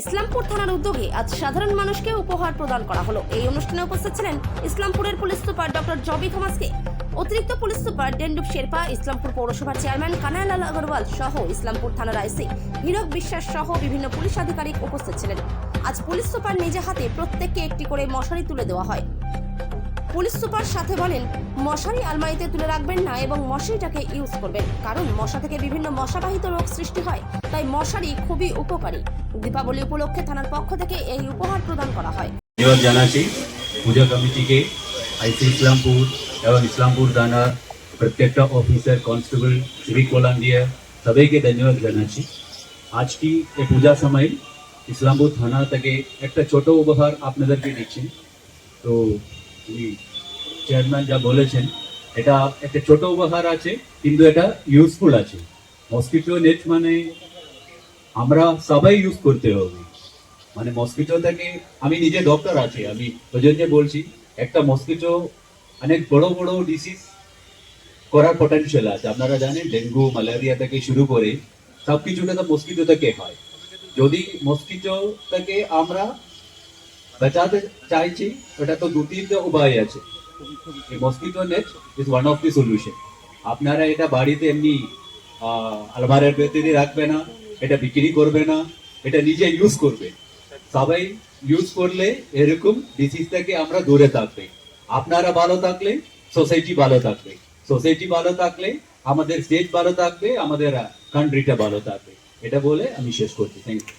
ইসলামপুর থানার উদ্যোগে আজ সাধারণ মানুষকে উপহার প্রদান করা হলো। এই অনুষ্ঠানে উপস্থিত ছিলেন ইসলামপুরের পুলিশ সুপার ডক্টর জবি থমাসকে, অতিরিক্ত পুলিশ সুপার ডেন্ডুপ শেরপা, ইসলামপুর পৌরসভার চেয়ারম্যান কানায়ালাল আগরওয়াল সহ ইসলামপুর থানার আইসি হীরক বিশ্বাস সহ বিভিন্ন পুলিশ আধিকারিক উপস্থিত ছিলেন। আজ পুলিশ সুপার নিজে হাতে প্রত্যেককে একটি করে মশারি তুলে দেওয়া হয়। পুলিশ সুপার সাথে বলেন, মশারি আলমারিতে তুলে রাখবেন না এবং মশারিটাকে ইউজ করবেন, কারণ মশা থেকে বিভিন্ন মশাবাহিত রোগ সৃষ্টি হয়, তাই মশারি খুবই উপকারী। দীপাবলি উপলক্ষে থানার পক্ষ থেকে এই উপহার প্রদান করা হয়। ধন্যবাদ জানাচ্ছি। পূজা কমিটিকে আইসি ইসলামপুর এবং ইসলামপুর থানার প্রত্যেকটা অফিসার, কনস্টেবল, সিভিক ভলান্টিয়ার, সবাইকে ধন্যবাদ জানাচ্ছি। আজকে এই পূজার সময় ইসলামপুর থানা থেকে একটা ছোট উপহার আপনাদেরকে দিচ্ছি। তো চেয়ারম্যান যা বলেছেন, এটা একটা ছোট উপহার আছে, কিন্তু এটা ইউজফুল আছে। মসকিটো নেট মানে আমরা সবাই ইউজ করতে হবে। মানে মসকিটো থেকে আমি নিজে ডক্টর আছি, আমি ওই জন্য বলছি, একটা মসকিটো অনেক বড় বড় ডিসিজ করার পটেনশিয়াল আছে। আপনারা জানেন, ডেঙ্গু ম্যালেরিয়া থেকে শুরু করে সব কিছুটা তো মসকিটো থেকে হয়। যদি মসকিটো থেকে আমরা বাঁচাতে চাইছি ওটা তো দু তিনটে উপায় আছে net is one of the solution আপনারা এটা বাড়িতে এমনি আলমারের ভেতরে রাখবে না এটা বিক্রি করবে না এটা নিজে ইউজ করবে সবাই ইউজ করলে এরকম ডিসিজ থেকে আমরা দূরে থাকবে আপনারা ভালো থাকলে সোসাইটি ভালো থাকবে সোসাইটি ভালো থাকলে আমাদের স্টেট ভালো থাকবে আমাদের কান্ট্রিটা ভালো থাকবে এটা বলে আমি শেষ করছি থ্যাংক ইউ